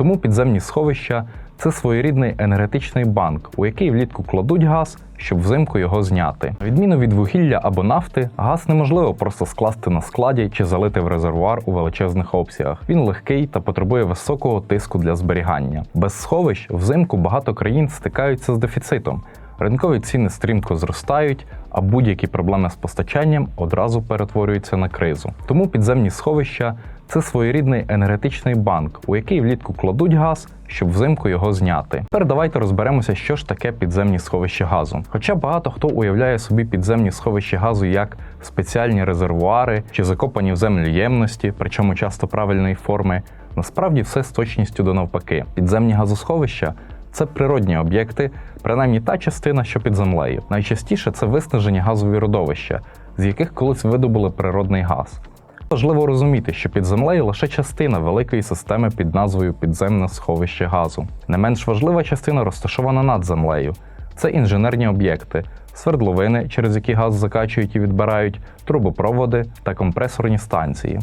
Тому підземні сховища це своєрідний енергетичний банк, у який влітку кладуть газ, щоб взимку його зняти. Відміну від вугілля або нафти, газ неможливо просто скласти на складі чи залити в резервуар у величезних обсягах. Він легкий та потребує високого тиску для зберігання. Без сховищ взимку багато країн стикаються з дефіцитом. Ринкові ціни стрімко зростають, а будь-які проблеми з постачанням одразу перетворюються на кризу. Тому підземні сховища це своєрідний енергетичний банк, у який влітку кладуть газ, щоб взимку його зняти. Тепер давайте розберемося, що ж таке підземні сховища газу. Хоча багато хто уявляє собі підземні сховища газу як спеціальні резервуари чи закопані в землі ємності, причому часто правильної форми, насправді все з точністю до навпаки. Підземні газосховища це природні об'єкти, принаймні та частина, що під землею. Найчастіше це виснажені газові родовища, з яких колись видобули природний газ. Важливо розуміти, що під землею лише частина великої системи під назвою підземне сховище газу. Не менш важлива частина розташована над землею. Це інженерні об'єкти, свердловини, через які газ закачують і відбирають, трубопроводи та компресорні станції.